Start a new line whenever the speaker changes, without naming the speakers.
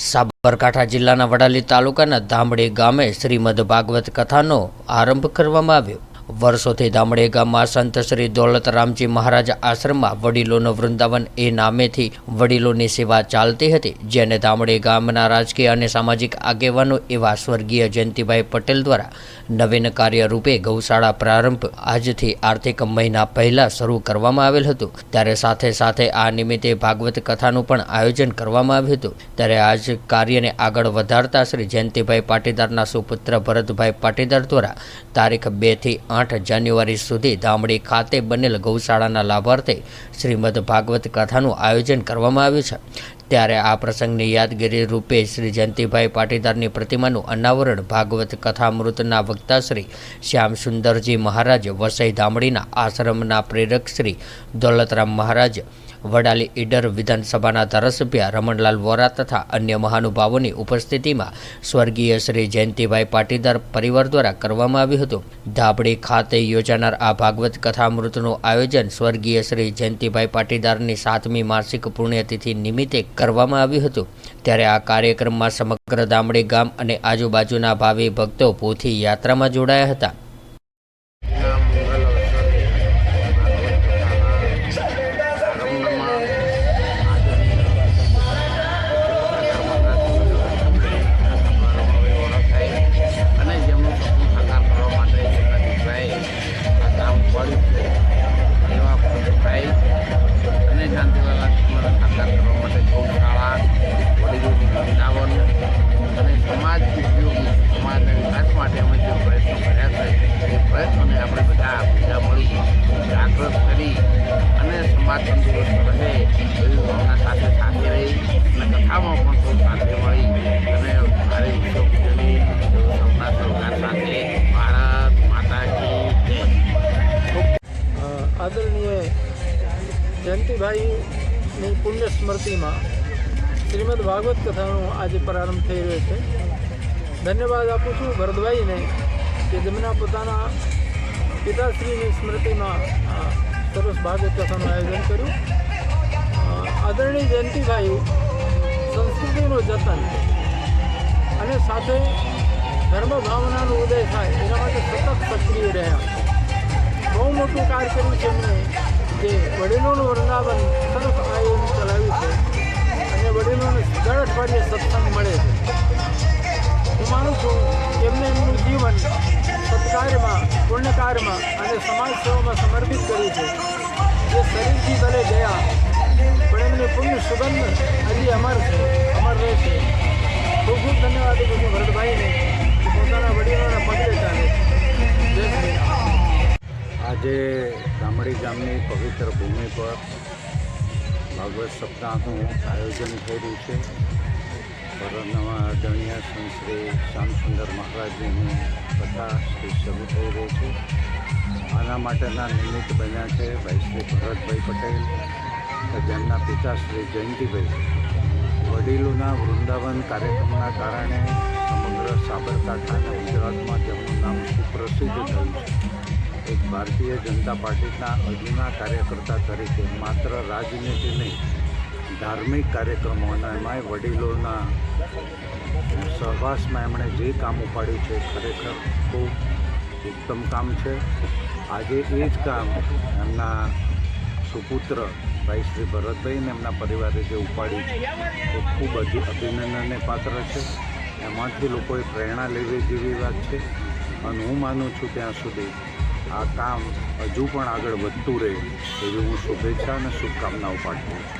સાબરકાંઠા જિલ્લાના વડાલી તાલુકાના ધામડી ગામે શ્રીમદ ભાગવત કથાનો આરંભ કરવામાં આવ્યો. વર્ષોથી ધામડે ગામમાં સંત શ્રી દોલતરામજી મહારાજ આશ્રમમાં વડીલોનો વૃંદાવન એ નામેથી વડીલોની સેવા ચાલતી હતી, જેને ધામડે ગામના રાજકીય અને સામાજિક આગેવાનો એવા સ્વર્ગીય જયંતિભાઈ પટેલ દ્વારા નવીન કાર્યરૂપે ગૌશાળા પ્રારંભ આજથી આર્થિક મહિના પહેલા શરૂ કરવામાં આવેલ હતું. ત્યારે સાથે સાથે આ નિમિત્તે ભાગવત કથાનું પણ આયોજન કરવામાં આવ્યું હતું. ત્યારે આજ કાર્યને આગળ વધારતા શ્રી જયંતિભાઈ પાટીદારના સુપુત્ર ભરતભાઈ પાટીદાર દ્વારા તારીખ બેથી આઠ જાન્યુઆરી સુધી ધામડી ખાતે બનેલ ગૌશાળાના લાભાર્થે શ્રીમદ ભાગવત કથાનું આયોજન કરવામાં આવ્યું છે. ત્યારે આ પ્રસંગની યાદગીરી રૂપે શ્રી જયંતિભાઈ પાટીદારની પ્રતિમાનું અનાવરણ ભાગવત કથામૃતના વક્તા શ્રી શ્યામ સુંદરજી મહારાજ વસઈ ધામડીના આશ્રમના પ્રેરક શ્રી દોલતરામ મહારાજ વડાલી ઈડર વિધાનસભાના ધારાસભ્ય રમણલાલ વોરા તથા અન્ય મહાનુભાવોની ઉપસ્થિતિમાં સ્વર્ગીય શ્રી જયંતિભાઈ પાટીદાર પરિવાર દ્વારા કરવામાં આવ્યું હતું. ધાબડી ખાતે યોજાનાર આ ભાગવત કથામૃતનું આયોજન સ્વર્ગીય શ્રી જયંતિભાઈ પાટીદારની સાતમી માસિક પુણ્યતિથિ નિમિત્તે કરવામાં આવ્યું હતું. ત્યારે આ કાર્યક્રમમાં સમગ્ર દામડી ગામ અને આજુબાજુના ભાવિ ભક્તો પોથી યાત્રામાં જોડાયા હતા.
સમાજ તંદુરસ્ત રહે એવી ભાવના સાથે સાથે રહી અને કથામાં પણ સૌ સાથે મળી અને મારી વિશ્વપૂજની સપના સરકાર સાથે ભારત માતા કી જય
અ, આદરણીય જયંતિભાઈની પુણ્ય સ્મૃતિમાં શ્રીમદ ભાગવત કથાનો આજે પ્રારંભ થઈ રહ્યો છે. ધન્યવાદ આપું છું ભરતભાઈને કે જેમના પોતાના પિતાશ્રીની સ્મૃતિમાં સરસ ભાગવત કથાનું આયોજન કર્યું. આદરણીય જયંતિભાઈ સંસ્કૃતિનું જતન અને સાથે ધર્મ ભાવનાનો ઉદય થાય એના માટે સતત સક્રિય રહ્યા. બહુ મોટું કાર્ય કર્યું છે એમણે જે વડીલોનું વૃંદાવન સરસ આયોજન ચલાવ્યું છે અને વડીલોને દર અઠવાડિયે સત્સંગ મળે છે. હું માનું છું એમને એમનું જીવન સત્કાર્યમાં પુણ્યકાર્યમાં અને સમાજ સેવામાં સમર્પિત કર્યું છે. જે શરીરથી ભલે ગયા, પણ એમને પુણ્ય સુગંધ હજી અમર છે, અમર રહેશે ખૂબ ખૂબ ધન્યવાદ આપું છું ભરતભાઈને પોતાના વડીલોના પગલે ચાલે
આજે ગામડી ગામની પવિત્ર ભૂમિ પર ભાગવત સપ્તાહનું આયોજન થઈ રહ્યું છે. પરમનવા આદરણીય સંત શ્રી શ્યામસુંદર મહારાજજીની કથા શ્રી શરૂ થઈ રહી છે. આના માટેના નિમિત્ત બન્યા છે ભાઈ શ્રી ભરતભાઈ પટેલ કે જેમના પિતા શ્રી જયંતિભાઈ. વડીલોના વૃંદાવન કાર્યક્રમના કારણે સમગ્ર સાબરકાંઠા અને ગુજરાતમાં તેમનું નામ સુપ્રસિદ્ધ થયું છે. એક ભારતીય જનતા પાર્ટીના અજુના કાર્યકર્તા તરીકે માત્ર રાજનીતિ નહીં ધાર્મિક કાર્યક્રમોના, એમાંય વડીલોના સહવાસમાં એમણે જે કામ ઉપાડ્યું છે ખરેખર ખૂબ ઉત્તમ કામ છે. આજે એ જ કામ એમના સુપુત્ર ભાઈ શ્રી ભરતભાઈને એમના પરિવારે જે ઉપાડ્યું છે, એ ખૂબ અભિ, અભિનંદનને પાત્ર છે. એમાંથી લોકોએ પ્રેરણા લેવી જેવી વાત છે અને હું માનું છું ત્યાં સુધી આ કામ હજુ પણ આગળ વધતું રહે એવી હું શુભેચ્છા અને શુભકામનાઓ પાઠવું છું.